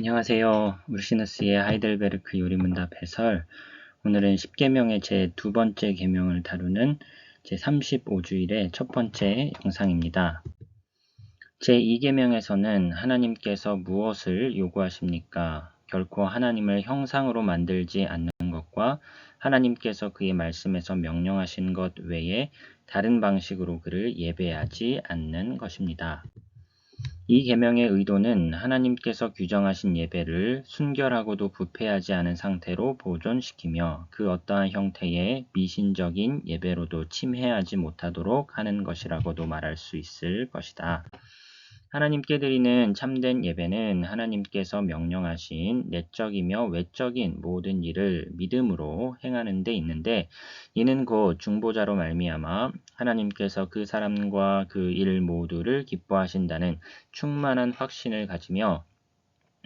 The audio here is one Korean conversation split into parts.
안녕하세요. 우르시너스의 하이델베르크 요리문답 해설. 오늘은 10계명의 제 두 번째 계명을 다루는 제 35주일의 첫 번째 영상입니다. 제 2계명에서는 하나님께서 무엇을 요구하십니까? 결코 하나님을 형상으로 만들지 않는 것과 하나님께서 그의 말씀에서 명령하신 것 외에 다른 방식으로 그를 예배하지 않는 것입니다. 이 계명의 의도는 하나님께서 규정하신 예배를 순결하고도 부패하지 않은 상태로 보존시키며 그 어떠한 형태의 미신적인 예배로도 침해하지 못하도록 하는 것이라고도 말할 수 있을 것이다. 하나님께 드리는 참된 예배는 하나님께서 명령하신 내적이며 외적인 모든 일을 믿음으로 행하는 데 있는데 이는 곧 중보자로 말미암아 하나님께서 그 사람과 그 일 모두를 기뻐하신다는 충만한 확신을 가지며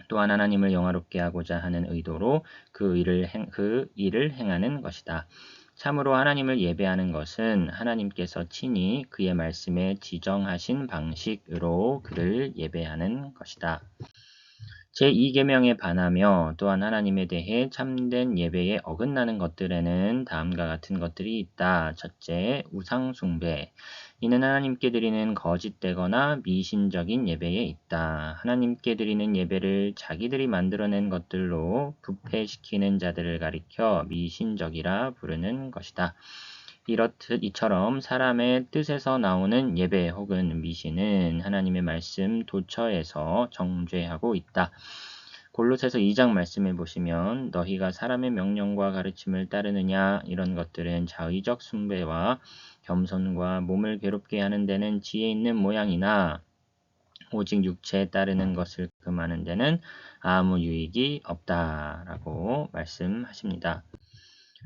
또한 하나님을 영화롭게 하고자 하는 의도로 그 일을, 행, 그 일을 행하는 것이다. 참으로 하나님을 예배하는 것은 하나님께서 친히 그의 말씀에 지정하신 방식으로 그를 예배하는 것이다. 제2계명에 반하며 또한 하나님에 대해 참된 예배에 어긋나는 것들에는 다음과 같은 것들이 있다. 첫째, 우상숭배. 이는 하나님께 드리는 거짓되거나 미신적인 예배에 있다. 하나님께 드리는 예배를 자기들이 만들어낸 것들로 부패시키는 자들을 가리켜 미신적이라 부르는 것이다. 이렇듯 이처럼 사람의 뜻에서 나오는 예배 혹은 미신은 하나님의 말씀 도처에서 정죄하고 있다. 골로새서 2장 말씀해 보시면 너희가 사람의 명령과 가르침을 따르느냐 이런 것들은 자의적 숭배와 겸손과 몸을 괴롭게 하는 데는 지혜 있는 모양이나 오직 육체에 따르는 것을 금하는 데는 아무 유익이 없다라고 말씀하십니다.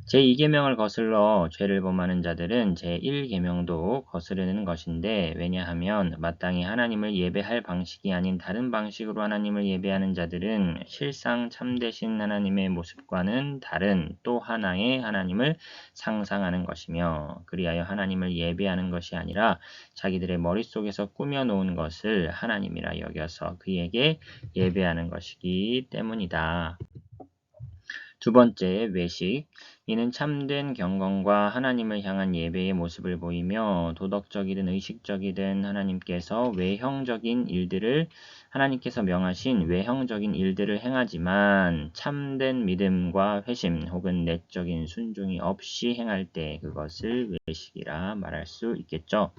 제2계명을 거슬러 죄를 범하는 자들은 제1계명도 거스르는 것인데 왜냐하면 마땅히 하나님을 예배할 방식이 아닌 다른 방식으로 하나님을 예배하는 자들은 실상 참되신 하나님의 모습과는 다른 또 하나의 하나님을 상상하는 것이며 그리하여 하나님을 예배하는 것이 아니라 자기들의 머릿속에서 꾸며놓은 것을 하나님이라 여겨서 그에게 예배하는 것이기 때문이다. 두 번째, 외식. 이는 참된 경건과 하나님을 향한 예배의 모습을 보이며 도덕적이든 의식적이든 하나님께서 외형적인 일들을 하나님께서 명하신 외형적인 일들을 행하지만 참된 믿음과 회심 혹은 내적인 순종이 없이 행할 때 그것을 외식이라 말할 수 있겠죠.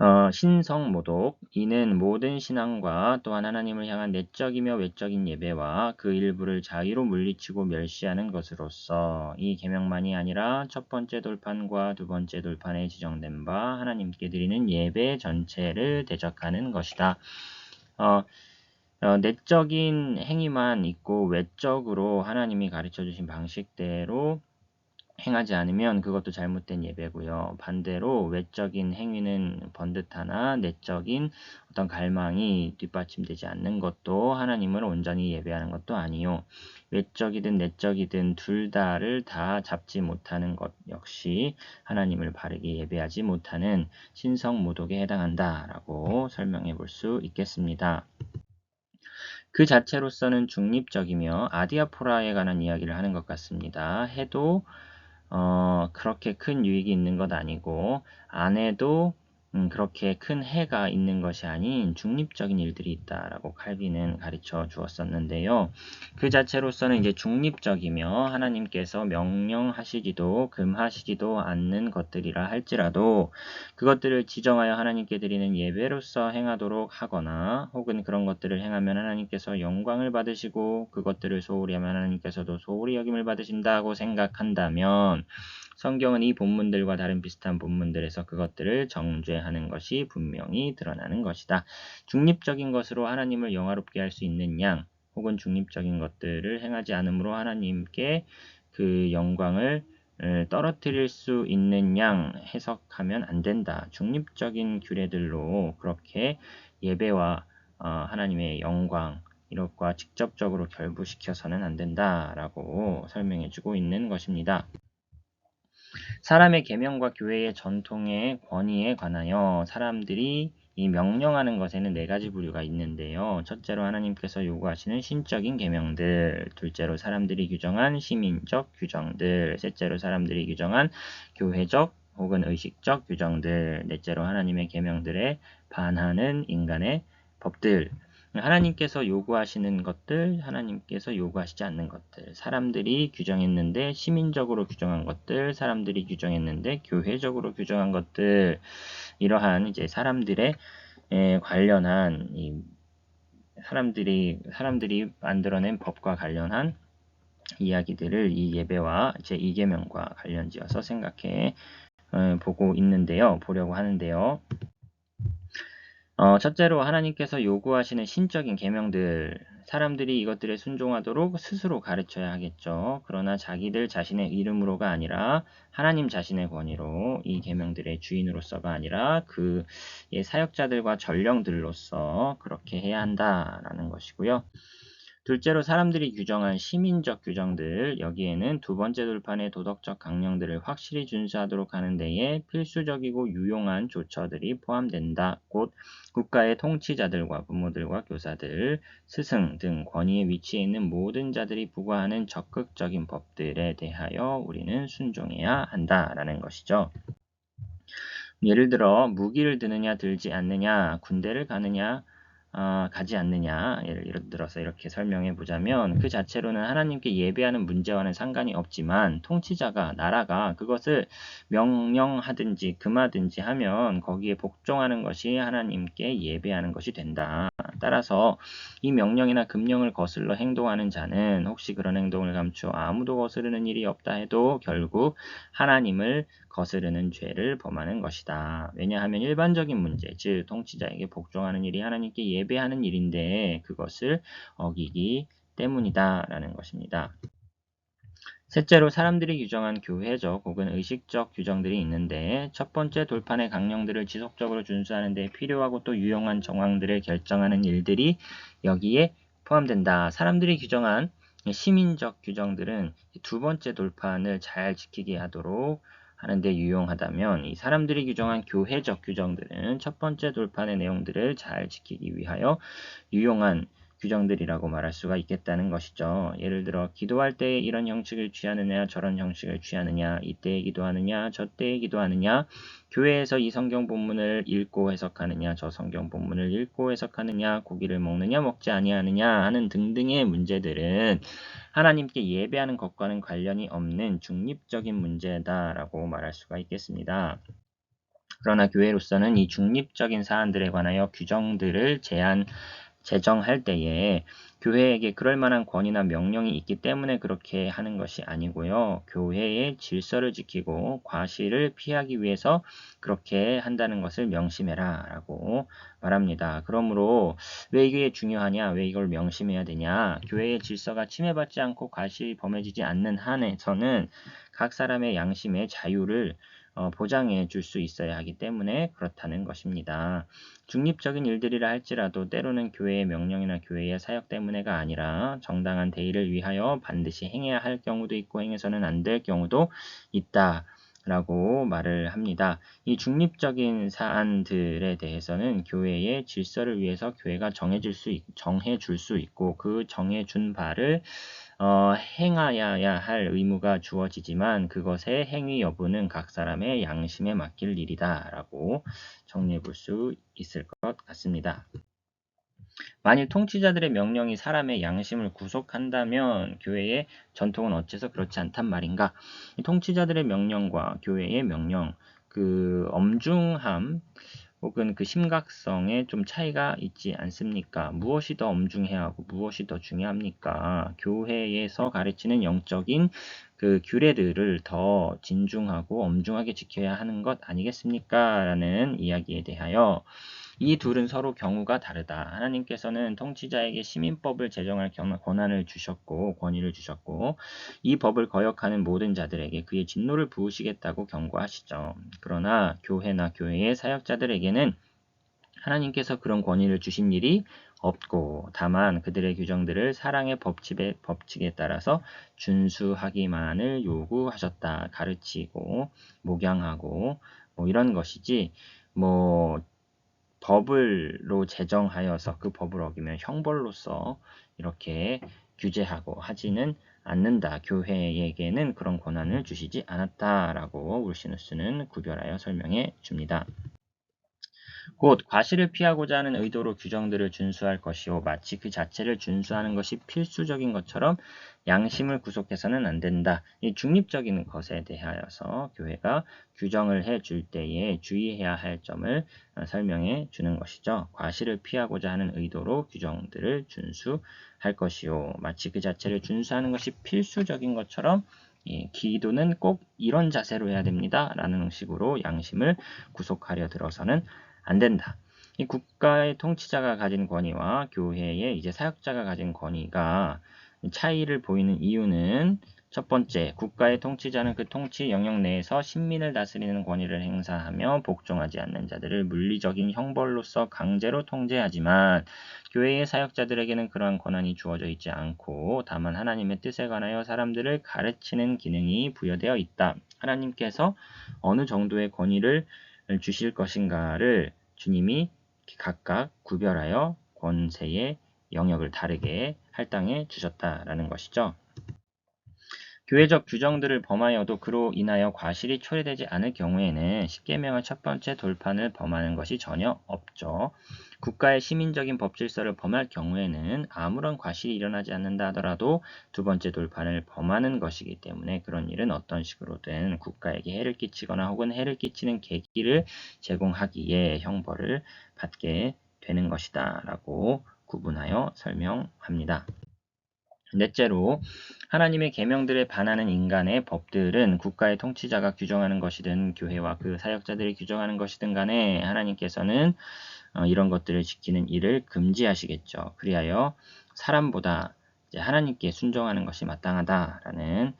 어, 신성모독 이는 모든 신앙과 또한 하나님을 향한 내적이며 외적인 예배와 그 일부를 자의로 물리치고 멸시하는 것으로서 이 계명만이 아니라 첫 번째 돌판과 두 번째 돌판에 지정된 바 하나님께 드리는 예배 전체를 대적하는 것이다. 어, 어, 내적인 행위만 있고 외적으로 하나님이 가르쳐 주신 방식대로 행하지 않으면 그것도 잘못된 예배고요. 반대로 외적인 행위는 번듯하나 내적인 어떤 갈망이 뒷받침되지 않는 것도 하나님을 온전히 예배하는 것도 아니요. 외적이든 내적이든 둘 다를 다 잡지 못하는 것 역시 하나님을 바르게 예배하지 못하는 신성 모독에 해당한다라고 설명해 볼 수 있겠습니다. 그 자체로서는 중립적이며 아디아포라에 관한 이야기를 하는 것 같습니다. 해도 어, 그렇게 큰 유익이 있는 것 아니고 안에도 음, 그렇게 큰 해가 있는 것이 아닌 중립적인 일들이 있다라고 칼빈은 가르쳐 주었었는데요. 그 자체로서는 이제 중립적이며 하나님께서 명령하시지도 금하시지도 않는 것들이라 할지라도 그것들을 지정하여 하나님께 드리는 예배로서 행하도록 하거나 혹은 그런 것들을 행하면 하나님께서 영광을 받으시고 그것들을 소홀히 하면 하나님께서도 소홀히 여김을 받으신다고 생각한다면 성경은 이 본문들과 다른 비슷한 본문들에서 그것들을 정죄하는 것이 분명히 드러나는 것이다. 중립적인 것으로 하나님을 영화롭게 할 수 있는 양, 혹은 중립적인 것들을 행하지 않으므로 하나님께 그 영광을 떨어뜨릴 수 있는 양 해석하면 안 된다. 중립적인 규례들로 그렇게 예배와 어, 하나님의 영광 이것과 직접적으로 결부시켜서는 안 된다라고 설명해주고 있는 것입니다. 사람의 계명과 교회의 전통의 권위에 관하여 사람들이 이 명령하는 것에는 네 가지 부류가 있는데요. 첫째로 하나님께서 요구하시는 신적인 계명들, 둘째로 사람들이 규정한 시민적 규정들, 셋째로 사람들이 규정한 교회적 혹은 의식적 규정들, 넷째로 하나님의 계명들에 반하는 인간의 법들, 하나님께서 요구하시는 것들, 하나님께서 요구하시지 않는 것들, 사람들이 규정했는데 시민적으로 규정한 것들, 사람들이 규정했는데 교회적으로 규정한 것들, 이러한 이제 사람들의 에, 관련한 이 사람들이 사람들이 만들어낸 법과 관련한 이야기들을 이 예배와 제 2계명과 관련지어서 생각해 어, 보고 있는데요. 보려고 하는데요. 어, 첫째로 하나님께서 요구하시는 신적인 계명들 사람들이 이것들에 순종하도록 스스로 가르쳐야 하겠죠. 그러나 자기들 자신의 이름으로가 아니라 하나님 자신의 권위로 이 계명들의 주인으로서가 아니라 그의 사역자들과 전령들로서 그렇게 해야 한다라는 것이고요. 둘째로 사람들이 규정한 시민적 규정들 여기에는 두 번째 돌판의 도덕적 강령들을 확실히 준수하도록 하는 데에 필수적이고 유용한 조처들이 포함된다. 곧 국가의 통치자들과 부모들과 교사들, 스승 등 권위에 위치해 있는 모든 자들이 부과하는 적극적인 법들에 대하여 우리는 순종해야 한다라는 것이죠. 예를 들어 무기를 드느냐 들지 않느냐 군대를 가느냐 어, 가지 않느냐 예를 들어서 이렇게 설명해 보자면 그 자체로는 하나님께 예배하는 문제와는 상관이 없지만 통치자가 나라가 그것을 명령하든지 금하든지 하면 거기에 복종하는 것이 하나님께 예배하는 것이 된다. 따라서 이 명령이나 금령을 거슬러 행동하는 자는 혹시 그런 행동을 감추어 아무도 거스르는 일이 없다 해도 결국 하나님을 거스르는 죄를 범하는 것이다. 왜냐하면 일반적인 문제, 즉 통치자에게 복종하는 일이 하나님께 예배 하는 일인데 그것을 어기기 때문이다 라는 것입니다. 셋째로 사람들이 규정한 교회적 혹은 의식적 규정들이 있는데 첫 번째 돌판의 강령들을 지속적으로 준수하는 데 필요하고 또 유용한 정황들을 결정하는 일들이 여기에 포함된다. 사람들이 규정한 시민적 규정들은 두 번째 돌판을 잘 지키게 하도록 하는데 유용하다면 이 사람들이 규정한 교회적 규정들은 첫 번째 돌판의 내용들을 잘 지키기 위하여 유용한 규정들이라고 말할 수가 있겠다는 것이죠. 예를 들어 기도할 때 이런 형식을 취하느냐 저런 형식을 취하느냐 이때에 기도하느냐 저때에 기도하느냐 교회에서 이 성경 본문을 읽고 해석하느냐 저 성경 본문을 읽고 해석하느냐 고기를 먹느냐 먹지 아니하느냐 하는 등등의 문제들은 하나님께 예배하는 것과는 관련이 없는 중립적인 문제다라고 말할 수가 있겠습니다. 그러나 교회로서는 이 중립적인 사안들에 관하여 규정들을 제한 제정할 때에 교회에게 그럴 만한 권위나 명령이 있기 때문에 그렇게 하는 것이 아니고요. 교회의 질서를 지키고 과실을 피하기 위해서 그렇게 한다는 것을 명심해라 라고 말합니다. 그러므로 왜 이게 중요하냐? 왜 이걸 명심해야 되냐? 교회의 질서가 침해받지 않고 과실이 범해지지 않는 한에서는 각 사람의 양심의 자유를 어, 보장해 줄 수 있어야 하기 때문에 그렇다는 것입니다. 중립적인 일들이라 할지라도 때로는 교회의 명령이나 교회의 사역 때문에가 아니라 정당한 대의를 위하여 반드시 행해야 할 경우도 있고 행해서는 안 될 경우도 있다. 라고 말을 합니다. 이 중립적인 사안들에 대해서는 교회의 질서를 위해서 교회가 정해질 수, 정해줄 수 있고 그 정해준 바를 어, 행하여야 할 의무가 주어지지만 그것의 행위 여부는 각 사람의 양심에 맡길 일이다 라고 정리해 볼 수 있을 것 같습니다. 만일 통치자들의 명령이 사람의 양심을 구속한다면 교회의 전통은 어째서 그렇지 않단 말인가? 통치자들의 명령과 교회의 명령, 그 엄중함, 혹은 그 심각성에 좀 차이가 있지 않습니까? 무엇이 더 엄중해야 하고 무엇이 더 중요합니까? 교회에서 가르치는 영적인 그 규례들을 더 진중하고 엄중하게 지켜야 하는 것 아니겠습니까? 라는 이야기에 대하여 이 둘은 서로 경우가 다르다. 하나님께서는 통치자에게 시민법을 제정할 권한을 주셨고 권위를 주셨고 이 법을 거역하는 모든 자들에게 그의 진노를 부으시겠다고 경고하시죠. 그러나 교회나 교회의 사역자들에게는 하나님께서 그런 권위를 주신 일이 없고 다만 그들의 규정들을 사랑의 법칙에, 법칙에 따라서 준수하기만을 요구하셨다. 가르치고 목양하고 뭐 이런 것이지 뭐 법을로 제정하여서 그 법을 어기면 형벌로서 이렇게 규제하고 하지는 않는다. 교회에게는 그런 권한을 주시지 않았다라고 울시누스는 구별하여 설명해 줍니다. 곧 과실을 피하고자 하는 의도로 규정들을 준수할 것이요 마치 그 자체를 준수하는 것이 필수적인 것처럼 양심을 구속해서는 안 된다. 이 중립적인 것에 대하여서 교회가 규정을 해 줄 때에 주의해야 할 점을 어, 설명해 주는 것이죠. 과실을 피하고자 하는 의도로 규정들을 준수할 것이요 마치 그 자체를 준수하는 것이 필수적인 것처럼 예, 기도는 꼭 이런 자세로 해야 됩니다. 라는 식으로 양심을 구속하려 들어서는 안 된다. 이 국가의 통치자가 가진 권위와 교회의 이제 사역자가 가진 권위가 차이를 보이는 이유는 첫 번째, 국가의 통치자는 그 통치 영역 내에서 신민을 다스리는 권위를 행사하며 복종하지 않는 자들을 물리적인 형벌로서 강제로 통제하지만 교회의 사역자들에게는 그러한 권한이 주어져 있지 않고 다만 하나님의 뜻에 관하여 사람들을 가르치는 기능이 부여되어 있다. 하나님께서 어느 정도의 권위를 주실 것인가를 주님이 각각 구별하여 권세의 영역을 다르게 할당해 주셨다라는 것이죠. 교회적 규정들을 범하여도 그로 인하여 과실이 초래되지 않을 경우에는 십계명의 첫 번째 돌판을 범하는 것이 전혀 없죠. 국가의 시민적인 법 질서를 범할 경우에는 아무런 과실이 일어나지 않는다 하더라도 두 번째 돌판을 범하는 것이기 때문에 그런 일은 어떤 식으로든 국가에게 해를 끼치거나 혹은 해를 끼치는 계기를 제공하기에 형벌을 받게 되는 것이다 라고 구분하여 설명합니다. 넷째로 하나님의 계명들에 반하는 인간의 법들은 국가의 통치자가 규정하는 것이든 교회와 그 사역자들이 규정하는 것이든 간에 하나님께서는 어, 이런 것들을 지키는 일을 금지하시겠죠. 그리하여 사람보다 하나님께 순종하는 것이 마땅하다라는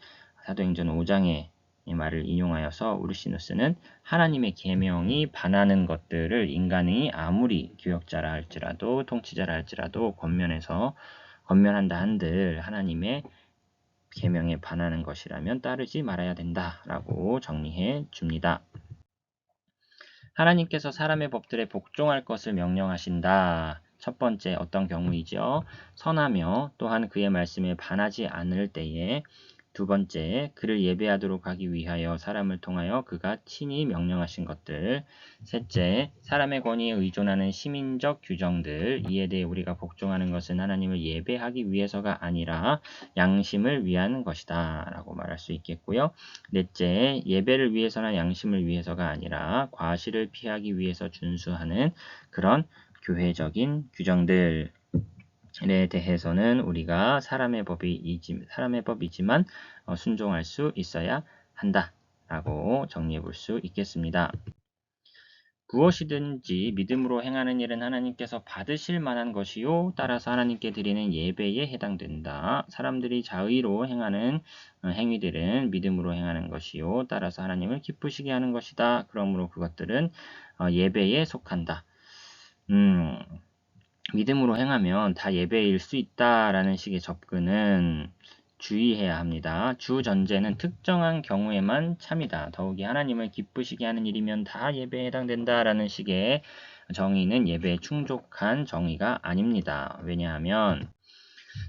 사도행전 5장의 말을 인용하여서 우르시누스는 하나님의 계명이 반하는 것들을 인간이 아무리 교역자라 할지라도 통치자라 할지라도 권면해서 권면한다 한들 하나님의 계명에 반하는 것이라면 따르지 말아야 된다라고 정리해 줍니다. 하나님께서 사람의 법들에 복종할 것을 명령하신다. 첫 번째 어떤 경우이죠? 선하며 또한 그의 말씀에 반하지 않을 때에 두 번째, 그를 예배하도록 하기 위하여 사람을 통하여 그가 친히 명령하신 것들. 셋째, 사람의 권위에 의존하는 시민적 규정들. 이에 대해 우리가 복종하는 것은 하나님을 예배하기 위해서가 아니라 양심을 위한 것이다. 라고 말할 수 있겠고요. 넷째, 예배를 위해서나 양심을 위해서가 아니라 과실을 피하기 위해서 준수하는 그런 교회적인 규정들. 에 대해서는 우리가 사람의 법이 사람의 법이지만 어, 순종할 수 있어야 한다라고 정리해 볼 수 있겠습니다. 무엇이든지 믿음으로 행하는 일은 하나님께서 받으실 만한 것이요 따라서 하나님께 드리는 예배에 해당된다. 사람들이 자의로 행하는 어, 행위들은 믿음으로 행하는 것이요 따라서 하나님을 기쁘시게 하는 것이다. 그러므로 그것들은 어, 예배에 속한다. 음, 믿음으로 행하면 다 예배일 수 있다라는 식의 접근은 주의해야 합니다. 주 전제는 특정한 경우에만 참이다. 더욱이 하나님을 기쁘시게 하는 일이면 다 예배에 해당된다라는 식의 정의는 예배에 충족한 정의가 아닙니다. 왜냐하면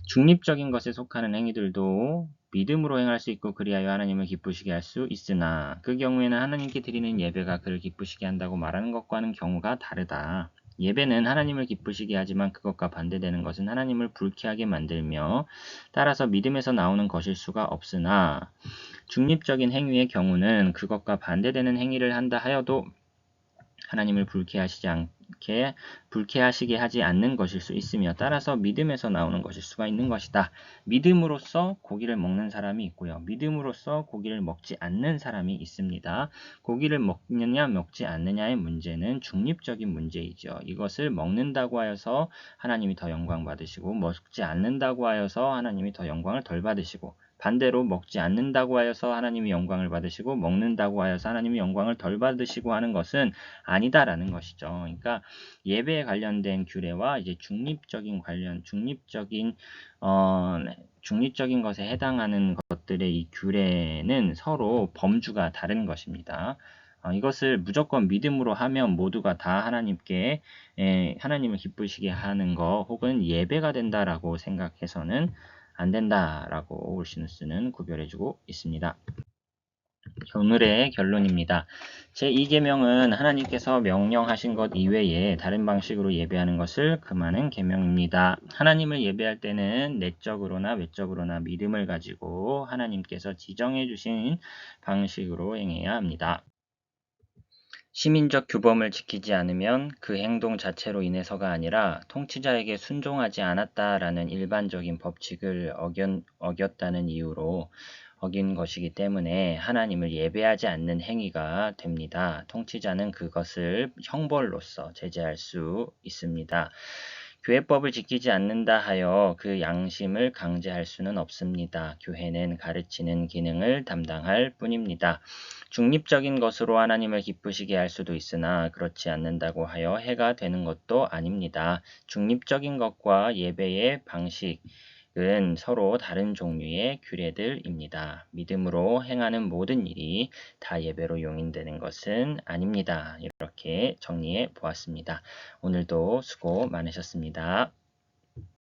중립적인 것에 속하는 행위들도 믿음으로 행할 수 있고 그리하여 하나님을 기쁘시게 할 수 있으나 그 경우에는 하나님께 드리는 예배가 그를 기쁘시게 한다고 말하는 것과는 경우가 다르다. 예배는 하나님을 기쁘시게 하지만 그것과 반대되는 것은 하나님을 불쾌하게 만들며 따라서 믿음에서 나오는 것일 수가 없으나 중립적인 행위의 경우는 그것과 반대되는 행위를 한다 하여도 하나님을 불쾌하시지 않 게 불쾌하시게 하지 않는 것일 수 있으며 따라서 믿음에서 나오는 것일 수가 있는 것이다. 믿음으로써 고기를 먹는 사람이 있고요. 믿음으로써 고기를 먹지 않는 사람이 있습니다. 고기를 먹느냐 먹지 않느냐의 문제는 중립적인 문제이죠. 이것을 먹는다고 하여서 하나님이 더 영광 받으시고 먹지 않는다고 하여서 하나님이 더 영광을 덜 받으시고 반대로 먹지 않는다고 하여서 하나님이 영광을 받으시고 먹는다고 하여서 하나님이 영광을 덜 받으시고 하는 것은 아니다라는 것이죠. 그러니까 예배에 관련된 규례와 이제 중립적인 관련 중립적인 어 중립적인 것에 해당하는 것들의 이 규례는 서로 범주가 다른 것입니다. 어, 이것을 무조건 믿음으로 하면 모두가 다 하나님께 에, 하나님을 기쁘시게 하는 거 혹은 예배가 된다라고 생각해서는 안 된다라고 올시누스는 구별해주고 있습니다. 오늘의 결론입니다. 제2계명은 하나님께서 명령하신 것 이외에 다른 방식으로 예배하는 것을 금하는 계명입니다. 하나님을 예배할 때는 내적으로나 외적으로나 믿음을 가지고 하나님께서 지정해 주신 방식으로 행해야 합니다. 시민적 규범을 지키지 않으면 그 행동 자체로 인해서가 아니라 통치자에게 순종하지 않았다라는 일반적인 법칙을 어겼, 어겼다는 이유로 어긴 것이기 때문에 하나님을 예배하지 않는 행위가 됩니다. 통치자는 그것을 형벌로서 제재할 수 있습니다. 교회법을 지키지 않는다 하여 그 양심을 강제할 수는 없습니다. 교회는 가르치는 기능을 담당할 뿐입니다. 중립적인 것으로 하나님을 기쁘시게 할 수도 있으나 그렇지 않는다고 하여 해가 되는 것도 아닙니다. 중립적인 것과 예배의 방식, 은 서로 다른 종류의 규례들입니다. 믿음으로 행하는 모든 일이 다 예배로 용인되는 것은 아닙니다. 이렇게 정리해 보았습니다. 오늘도 수고 많으셨습니다.